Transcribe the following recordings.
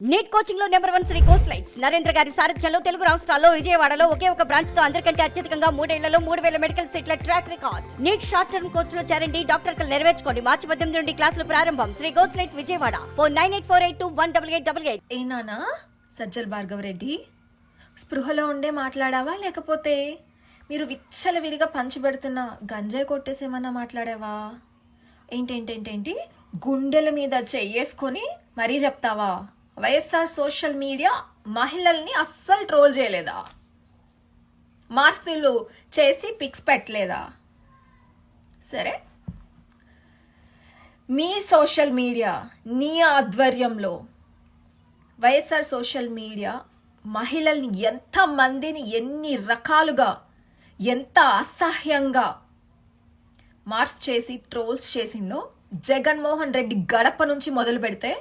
Neat కోచింగ్లో number one Sri course lights Narendra గారి సారథ్యంలో తెలుగు రాష్ట్రాల్లో విజయవాడలో ఒకే ఒక బ్రాంచ్తో అందరికంటే అత్యధికంగా మూడేళ్ళలో మూడు వేల మెడికల్ సీట్ల track record NEET short term కోర్స్లో చేరండి డాక్టర్ కలు నెరవేర్చుకోండి. మార్చి పద్దెనిమిది నుండి క్లాసులు ప్రారంభం. Shri course light Vijayawada. Four nine eight four eight two one double eight double eight ఏనానా Sajjal Bhargav Reddy స్పృహలో ఉండే మాట్లాడావా లేకపోతే మీరు విచ్చలవిడిగా పంచిపెడుతున్న గంజాయి కొట్టేసేమన్నా మాట్లాడావా? ఏంటేంటేంటేంటి? గుండెల మీద చెయ్యేసుకొని మరీ చెప్తావా? వైఎస్ఆర్ సోషల్ మీడియా మహిళల్ని అస్సలు ట్రోల్ చేయలేదా? మార్ఫీలు చేసి పిక్స్ పెట్టలేదా? సరే. మీ సోషల్ మీడియా నీ ఆధ్వర్యంలో వైఎస్ఆర్ సోషల్ మీడియా మహిళల్ని ఎంత మందిని ఎన్ని రకాలుగా ఎంత అసహ్యంగా మార్ఫ్ చేసి ట్రోల్స్ చేసిందో జగన్మోహన్ రెడ్డి గడప నుంచి మొదలు పెడితే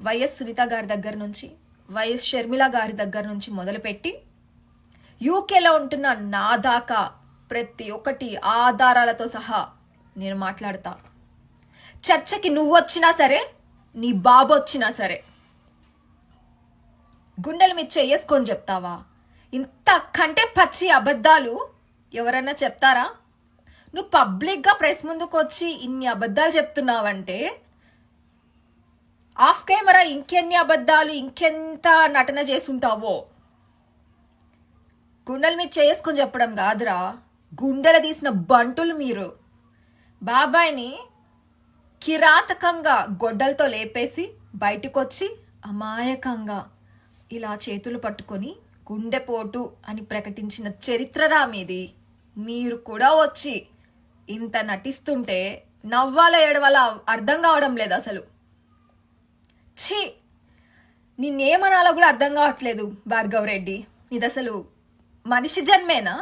వైఎస్ సునీత గారి దగ్గర నుంచి వైఎస్ షర్మిల గారి దగ్గర నుంచి మొదలుపెట్టి యూకేలో ఉంటున్న నా దాకా ప్రతి ఒక్కటి ఆధారాలతో సహా నేను మాట్లాడతా. చర్చకి నువ్వు వచ్చినా సరే నీ బాబు వచ్చినా సరే గుండెల మీద చెయ్యేసుకొని చెప్తావా? ఇంత కంటే పచ్చి అబద్ధాలు ఎవరన్నా చెప్తారా? నువ్వు పబ్లిక్గా ప్రెస్ ముందుకు వచ్చి ఇన్ని అబద్ధాలు చెప్తున్నావంటే ఆఫ్ కెమెరా ఇంకెన్ని అబద్ధాలు ఇంకెంత నటన చేసుంటావో గుండెల మీద చేసుకొని చెప్పడం కాదురా. గుండెలు తీసిన బంటులు మీరు. బాబాయ్ని కిరాతకంగా గొడ్డలతో లేపేసి బయటకొచ్చి అమాయకంగా ఇలా చేతులు పట్టుకొని గుండెపోటు అని ప్రకటించిన చరిత్రరా మీది. మీరు కూడా వచ్చి ఇంత నటిస్తుంటే నవ్వాల ఏడవాల అర్థం కావడం లేదు అసలు. ఛీ! నిన్నేమనాలో కూడా అర్థం కావట్లేదు భార్గవ్ రెడ్డి ఇది అసలు మనిషి జన్మేనా?